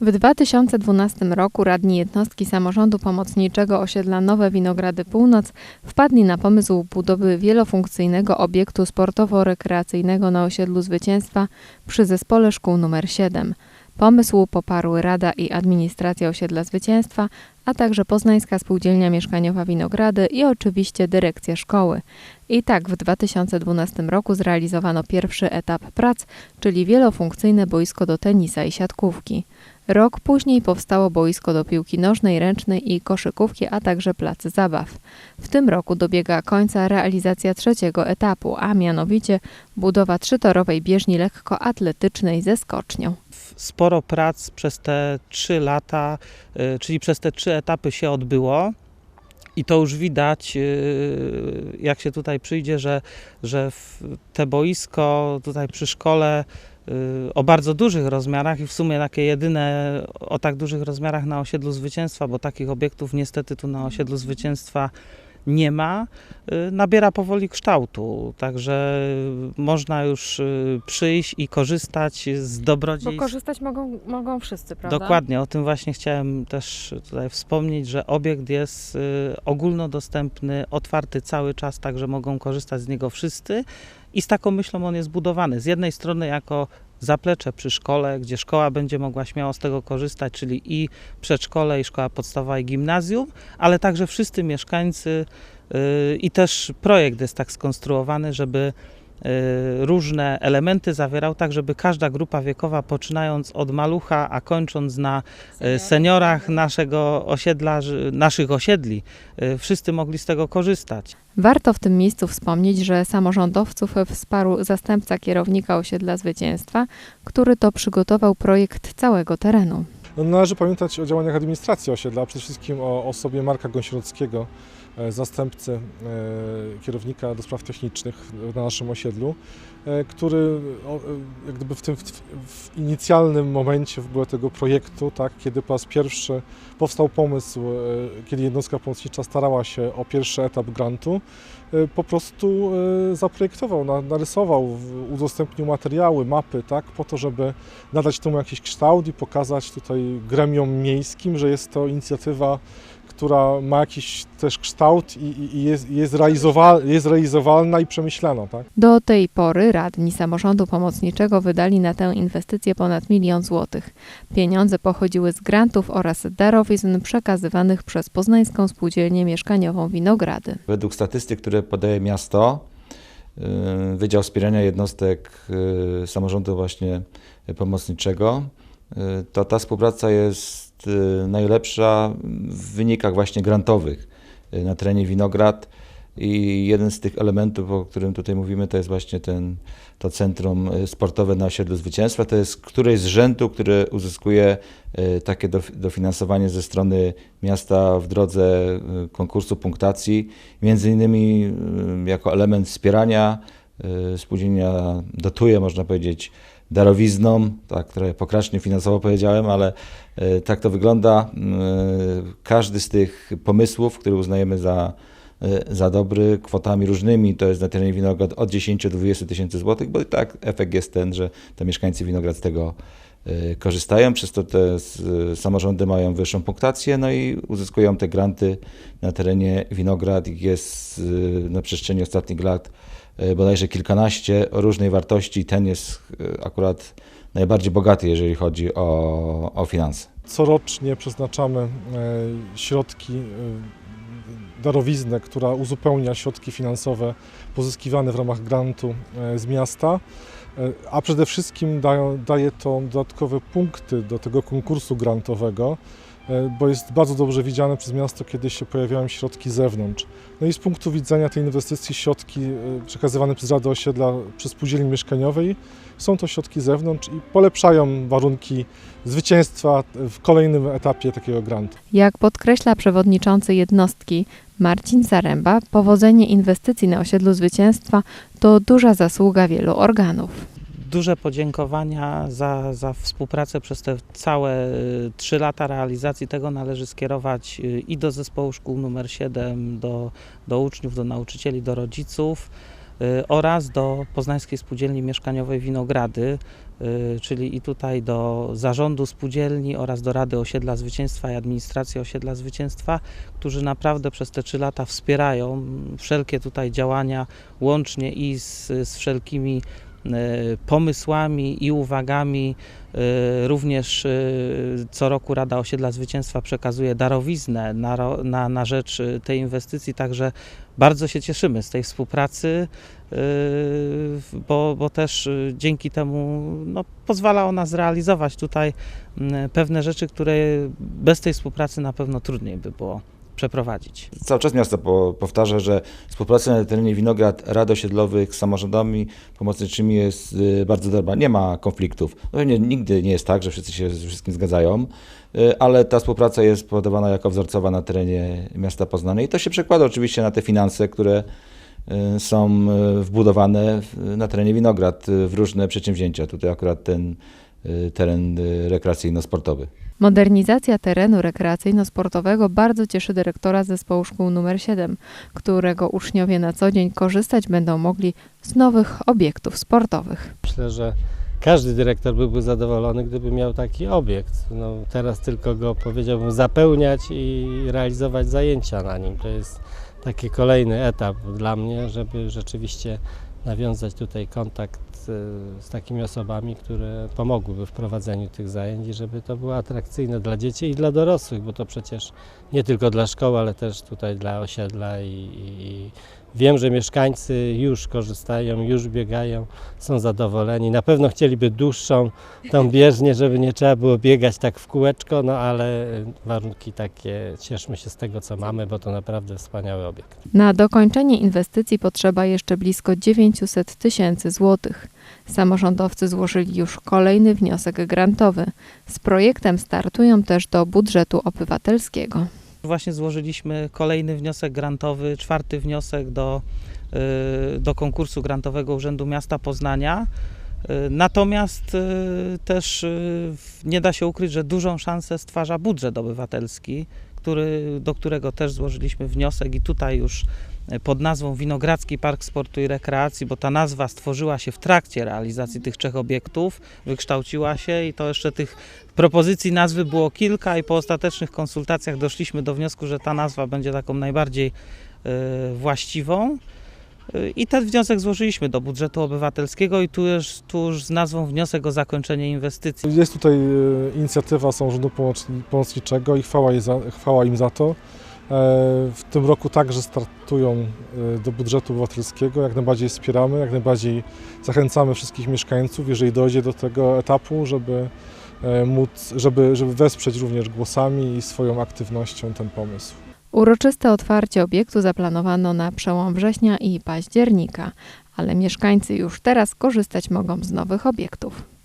W 2012 roku radni jednostki samorządu pomocniczego osiedla Nowe Winogrady Północ wpadli na pomysł budowy wielofunkcyjnego obiektu sportowo-rekreacyjnego na osiedlu Zwycięstwa przy zespole szkół nr 7. Pomysł poparły Rada i Administracja Osiedla Zwycięstwa, a także Poznańska Spółdzielnia Mieszkaniowa Winogrady i oczywiście dyrekcja szkoły. I tak w 2012 roku zrealizowano pierwszy etap prac, czyli wielofunkcyjne boisko do tenisa i siatkówki. Rok później powstało boisko do piłki nożnej, ręcznej i koszykówki, a także plac zabaw. W tym roku dobiega końca realizacja trzeciego etapu, a mianowicie budowa trzytorowej bieżni lekkoatletycznej ze skocznią. sporo prac przez te trzy lata, y, czyli przez te trzy etapy się odbyło. I to już widać, y, jak się tutaj przyjdzie, że, że te boisko tutaj przy szkole o bardzo dużych rozmiarach i w sumie takie jedyne o tak dużych rozmiarach na osiedlu Zwycięstwa, bo takich obiektów niestety tu na osiedlu Zwycięstwa nie ma, y, nabiera powoli kształtu. Także można już y, przyjść i korzystać z Bo dobrodziejstw. korzystać mogą, mogą wszyscy, prawda? Dokładnie, o tym właśnie chciałem też tutaj wspomnieć, że obiekt jest y, ogólnodostępny, otwarty cały czas, tak że mogą korzystać z niego wszyscy i z taką myślą on jest budowany. Z jednej strony jako zaplecze przy szkole, gdzie szkoła będzie mogła śmiało z tego korzystać, czyli i przedszkole, i szkoła podstawowa, i gimnazjum, ale także wszyscy mieszkańcy y, i też projekt jest tak skonstruowany, żeby różne elementy zawierał, tak żeby każda grupa wiekowa, poczynając od malucha, a kończąc na y, seniorach naszego osiedla, naszych osiedli, y, wszyscy mogli z tego korzystać. Warto w tym miejscu wspomnieć, że samorządowców wsparł zastępca kierownika osiedla Zwycięstwa, który to przygotował projekt całego terenu. No, należy pamiętać o działaniach administracji osiedla, przede wszystkim o osobie Marka Gąsierockiego, e, zastępcy e, kierownika do spraw technicznych na naszym osiedlu, e, który jak gdyby w tym w, inicjalnym momencie w ogóle tego projektu, tak, kiedy po raz pierwszy powstał pomysł, kiedy jednostka pomocnicza starała się o pierwszy etap grantu, po prostu zaprojektował, na- narysował, udostępnił materiały, mapy, tak, po to, żeby nadać temu jakiś kształt i pokazać tutaj gremiom miejskim, że jest to inicjatywa, która ma jakiś też kształt i, i- jest, jest, realizowa, jest realizowalna i przemyślana. Tak? Do tej pory radni samorządu pomocniczego wydali na tę inwestycję ponad milion złotych. Pieniądze pochodziły z grantów oraz darowizn przekazywanych przez Poznańską Spółdzielnię Mieszkaniową Winogrady. Według statystyk, które podaje miasto, y, Wydział Wspierania Jednostek y, Samorządu właśnie Pomocniczego, to ta współpraca jest y, najlepsza w wynikach właśnie grantowych y, na terenie Winograd i jeden z tych elementów, o którym tutaj mówimy, to jest właśnie ten, to centrum y, sportowe na osiedlu Zwycięstwa. To jest któreś z rzędu, które uzyskuje y, takie dof- dofinansowanie ze strony miasta w drodze y, konkursu punktacji. Między innymi y, jako element wspierania y, spółdzielnia dotuje, można powiedzieć, darowizną, tak trochę pokracznie finansowo powiedziałem, ale y, tak to wygląda. Y, Każdy z tych pomysłów, które uznajemy za, y, za dobry, kwotami różnymi, to jest na terenie Winograd od 10 do 20 tysięcy złotych, bo i tak efekt jest ten, że to mieszkańcy Winograd z tego korzystają, przez to te samorządy mają wyższą punktację, no i uzyskują te granty na terenie Winograd. Jest na przestrzeni ostatnich lat bodajże kilkanaście różnej wartości. Ten jest y, akurat najbardziej bogaty, jeżeli chodzi o, o finanse. Corocznie przeznaczamy e, środki, e, darowiznę, która uzupełnia środki finansowe pozyskiwane w ramach grantu e, z miasta, e, a przede wszystkim daje to dodatkowe punkty do tego konkursu grantowego, e, bo jest bardzo dobrze widziane przez miasto, kiedy się pojawiają środki z zewnątrz. No i z punktu widzenia tej inwestycji środki e, przekazywane przez Radę Osiedla przy spółdzielni mieszkaniowej są to środki z zewnątrz i polepszają warunki zwycięstwa w kolejnym etapie takiego grantu. Jak podkreśla przewodniczący jednostki Marcin Zaręba, powodzenie inwestycji na osiedlu Zwycięstwa to duża zasługa wielu organów. Duże podziękowania za, za współpracę przez te całe y, trzy lata realizacji tego należy skierować y, i do zespołu szkół numer 7, do, do uczniów, do nauczycieli, do rodziców. y, oraz do Poznańskiej Spółdzielni Mieszkaniowej Winogrady, czyli i tutaj do zarządu spółdzielni oraz do Rady Osiedla Zwycięstwa i Administracji Osiedla Zwycięstwa, którzy naprawdę przez te trzy lata wspierają wszelkie tutaj działania, łącznie i z, z wszelkimi pomysłami i uwagami. E, Również e, co roku Rada Osiedla Zwycięstwa przekazuje darowiznę na, na, na rzecz tej inwestycji, także bardzo się cieszymy z tej współpracy, bo, bo też dzięki temu no, pozwala ona zrealizować tutaj m, pewne rzeczy, które bez tej współpracy na pewno trudniej by było przeprowadzić. Cały czas miasto po, powtarza, że współpraca na terenie Winograd Rad Osiedlowych z samorządami pomocniczymi jest y, bardzo dobra. Nie ma konfliktów. No, nie, nigdy nie jest tak, że wszyscy się z wszystkim zgadzają, y, ale ta współpraca jest podawana jako wzorcowa na terenie miasta Poznania i to się przekłada oczywiście na te finanse, które y, są wbudowane na terenie Winograd w różne przedsięwzięcia. Tutaj akurat ten teren rekreacyjno-sportowy. Modernizacja terenu rekreacyjno-sportowego bardzo cieszy dyrektora zespołu szkół nr 7, którego uczniowie na co dzień korzystać będą mogli z nowych obiektów sportowych. Myślę, że każdy dyrektor byłby zadowolony, gdyby miał taki obiekt. No, teraz tylko go powiedziałbym zapełniać i realizować zajęcia na nim. To jest taki kolejny etap dla mnie, żeby rzeczywiście nawiązać tutaj kontakt z takimi osobami, które pomogłyby w prowadzeniu tych zajęć i żeby to było atrakcyjne dla dzieci i dla dorosłych, bo to przecież nie tylko dla szkoły, ale też tutaj dla osiedla i, i, wiem, że mieszkańcy już korzystają, już biegają są zadowoleni. Na pewno chcieliby dłuższą tą bieżnię, żeby nie trzeba było biegać tak w kółeczko, no ale warunki takie, cieszmy się z tego, co mamy, bo to naprawdę wspaniały obiekt. Na dokończenie inwestycji potrzeba jeszcze blisko 900 tysięcy złotych. Samorządowcy złożyli już kolejny wniosek grantowy. Z projektem startują też do budżetu obywatelskiego. Właśnie złożyliśmy kolejny wniosek grantowy, czwarty wniosek do, y, do konkursu grantowego Urzędu Miasta Poznania. Y, Natomiast y, też nie da się ukryć, że dużą szansę stwarza budżet obywatelski, który, do którego też złożyliśmy wniosek i tutaj już pod nazwą Winogradzki Park Sportu i Rekreacji, bo ta nazwa stworzyła się w trakcie realizacji tych trzech obiektów, wykształciła się i to jeszcze tych propozycji nazwy było kilka i po ostatecznych konsultacjach doszliśmy do wniosku, że ta nazwa będzie taką najbardziej y, właściwą. Y, I ten wniosek złożyliśmy do budżetu obywatelskiego i tu już, tu już z nazwą wniosek o zakończenie inwestycji. Jest tutaj e, inicjatywa samorządu pomoc- pomocniczego i chwała, za, chwała im za to. E, W tym roku także startują e, do budżetu obywatelskiego. Jak najbardziej wspieramy, jak najbardziej zachęcamy wszystkich mieszkańców, jeżeli dojdzie do tego etapu, żeby e, móc, żeby, żeby wesprzeć również głosami i swoją aktywnością ten pomysł. Uroczyste otwarcie obiektu zaplanowano na przełom września i października, ale mieszkańcy już teraz korzystać mogą z nowych obiektów.